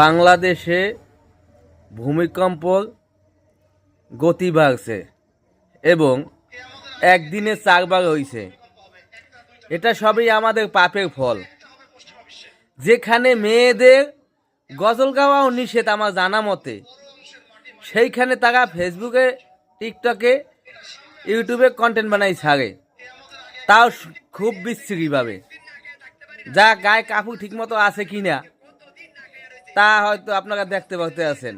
বাংলাদেশে ভূমিকম্প গতি বাড়ছে এবং একদিনে চারবার হয়েছে এটা সবই আমাদের পাপের ফল। যেখানে মেয়েদের গজল গাওয়াও নিষেধ আমার জানা মতে। সেইখানে তারা ফেসবুকে, টিকটকে, ইউটিউবে কন্টেন্ট বানাই ছাড়ে। তাও খুব বিচ্ছিরিভাবে। যা গায়ে কাপড় ঠিকমতো আছে কি না তা হয়তো আপনারা দেখতে পাতে আছেন।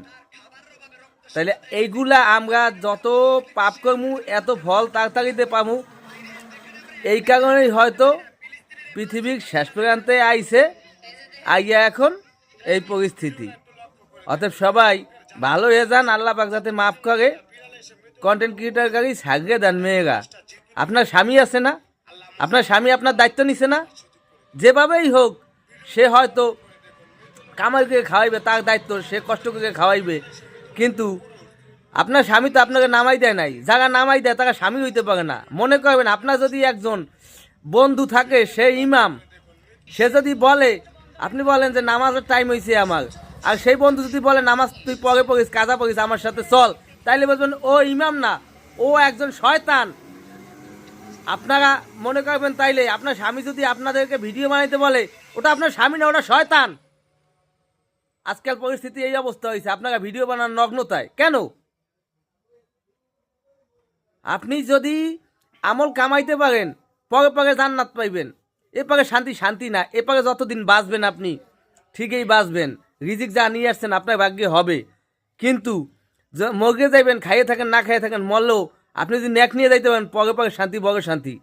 তাহলে এইগুলা আমরা যত পাপ করমু, এত ফল তাড়াতাড়িতে পামু। এই কারণেই হয়তো পৃথিবীর শেষ প্রান্তে আইছে, আইয়া এখন এই পরিস্থিতি। অতএব সবাই ভালো হয়ে যান, আল্লাহ পাক যাতে মাফ করে। কন্টেন্ট ক্রিয়েটার গাড়ি ছাগড়ে দেন মেয়েরা। আপনার স্বামী আছে না? আপনার স্বামী আপনার দায়িত্ব নিছে না? যেভাবেই হোক, সে হয়তো কামাই করে খাওয়াইবে, তার দায়িত্ব, সে কষ্ট করে খাওয়াইবে। কিন্তু আপনার স্বামী তো আপনাকে নামাই দেয় নাই। যারা নামাই দেয়, তারা স্বামী হইতে পারে না। মনে করবেন, আপনার যদি একজন বন্ধু থাকে, সে ইমাম, সে যদি বলে, আপনি বলেন যে নামাজের টাইম হয়েছে আমার। আর সেই বন্ধু যদি বলে, নামাজ তুই পরে পড়িস, কাজা পড়িস, আমার সাথে চল। তাইলে বলবেন, ও ইমাম না, ও একজন শয়তান। আপনারা মনে করবেন তাইলে, আপনার স্বামী যদি আপনাদেরকে ভিডিও বানাইতে বলে, ওটা আপনার স্বামী না, ওটা শয়তান। আজকাল পরিস্থিতি এই অবস্থা হয়েছে আপনারা ভিডিও বানান নগ্নতায়। কেন? আপনি যদি আমল কামাইতে পারেন, পরে পরে জান্নাত পাইবেন। এপারে শান্তি শান্তি না এপারে যতদিন বাঁচবেন আপনি, ঠিকই বাঁচবেন। রিজিক যা নিয়ে আসছেন আপনার ভাগ্যে হবে। কিন্তু মগে যাইবেন, খাইয়ে থাকেন, না খাইয়ে থাকেন, মরলেও আপনি যদি ন্যাক নিয়ে যাইতে পারেন, পরে পরে শান্তি বগে শান্তি।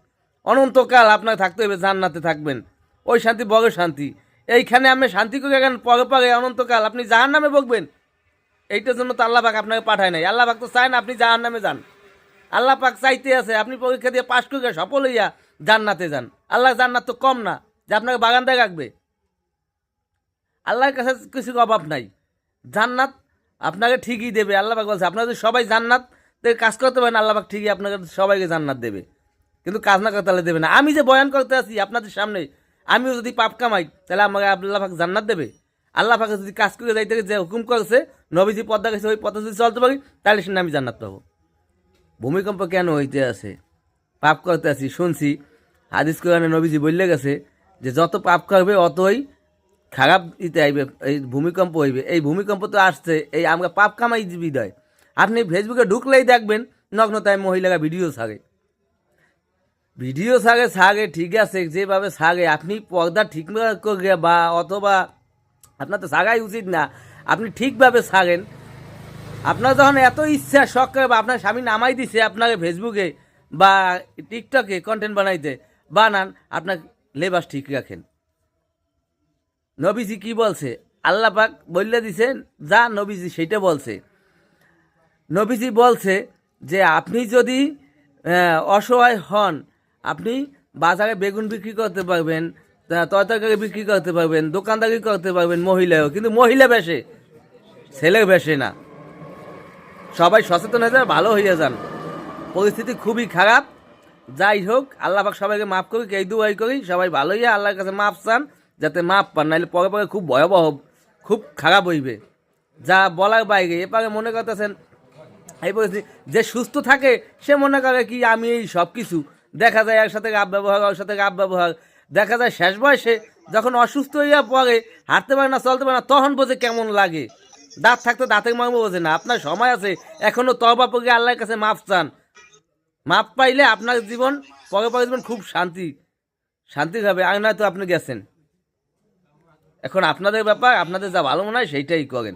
অনন্তকাল আপনার থাকতে হবে জান্নাতে থাকবেন। ওই শান্তি বগে শান্তি। এইখানে আমি শান্তি করে গেলেন পরে পরে অনন্তকাল। আপনি জাহার নামে বকবেন এইটার জন্য তো আল্লাহ পাক আপনাকে পাঠায় নাই। আল্লাহ পাক তো চায় না আপনি জাহার নামে যান। আল্লাহ পাক চাইতে আছে, আপনি পরীক্ষা দিয়ে পাশ করে সফল হইয়া জান্নাতে যান। আল্লাহ জান্নাত তো কম না, যে আপনাকে বাগানটায় রাখবে। আল্লাহর কাছে কিছু অভাব নাই। জান্নাত আপনাকে ঠিকই দেবে। আল্লাহ পাক বলছে, আপনারা যদি সবাই জান্নাত কাজ করতে পারেন, আল্লাহ পাক ঠিকই আপনাকে সবাইকে জান্নাত দেবে। কিন্তু কাজ না করতে হলে দেবে না। আমি যে বয়ান করতে আছি আপনাদের সামনে আমিও যদি পাপ কামাই, তাহলে আমাকে আল্লাহ পাক জান্নাত দেবে। আল্লাহ পাকে যদি কাজ করে যাইতে যে হুকুম করেছে, নবীজি পদ্মা গেছে, ওই পথে যদি চলতে পারি, তাহলে সেখানে আমি জান্নাত পাবো। ভূমিকম্প কেন হইতে আছে? পাপ করতে আছি, শুনছি, হাদিস কোরআনে নবীজি বললে গেছে যে যত পাপ করবে, অতই খারাপ দিতে আইবে, এই ভূমিকম্প হইবে। এই ভূমিকম্প তো আসছে, এই আমরা পাপ কামাই বিদায়। আপনি ফেসবুকে ঢুকলেই দেখবেন, নগ্নতায় মহিলারা ভিডিও ছাড়ে। ভিডিও ছাড়ে ছাড়ে ঠিক আছে, যেভাবে ছাড়ে আপনি পর্দা ঠিক বা অথবা আপনার তো ছাড়াই উচিত না, আপনি ঠিকভাবে ছাড়েন আপনার যখন এত ইচ্ছা, শখ করে বা আপনার স্বামী নামাই দিছে আপনাকে ফেসবুকে বা টিকটকে কন্টেন্ট বানাইতে, বানান, আপনার লেবাস ঠিক রাখেন। নবীজি কি বলছে? আল্লাহ পাক বললে দিছেন, যা নবীজি সেটা বলছে। নবীজি বলছে যে, আপনি যদি অসহায় হন আপনি বাজারে বেগুন বিক্রি করতে পারবেন, তা- তরকারি বিক্রি করতে পারবেন দোকানদারি করতে পারবেন, মহিলাও, কিন্তু মহিলা বেশে, ছেলে বেশে না। সবাই সচেতন হয়ে যান, ভালো হয়ে যান। পরিস্থিতি খুবই খারাপ। যাই হোক, আল্লাহ পাক সবাইকে মাফ করি এই দুয়াই করি, সবাই ভালো হইয়া আল্লাহর কাছে মাফ চান, যাতে মাফ পান, নাহলে পরে পরে খুব ভয়াবহ, খুব খারাপ হইবে। যা বলার বাইরে এপারে মনে করতেছেন, এই পরিস্থিতি, যে সুস্থ থাকে, সে মনে করে কি আমি এই সব কিছু দেখা যায় এর সাথে গাপ ব্যবহার ওর সাথে গাপ ব্যবহার। দেখা যায় শেষ বয়সে যখন অসুস্থ হইয়া পড়ে, হাঁটতে পারে না, চলতে পারে না, তখন বোঝে কেমন লাগে। দাঁত থাকতে দাঁতের মর্ম বোঝে না। আপনার সময় আছে। এখনও তবা পকে আল্লাহর কাছে মাপ চান। মাপ পাইলে আপনার জীবন পরে পরে জীবন খুব শান্তি শান্তি হবে। আর নয়তো আপনি গেছেন। এখন আপনাদের ব্যাপার, আপনাদের যা ভালো মনে হয় সেইটাই করেন।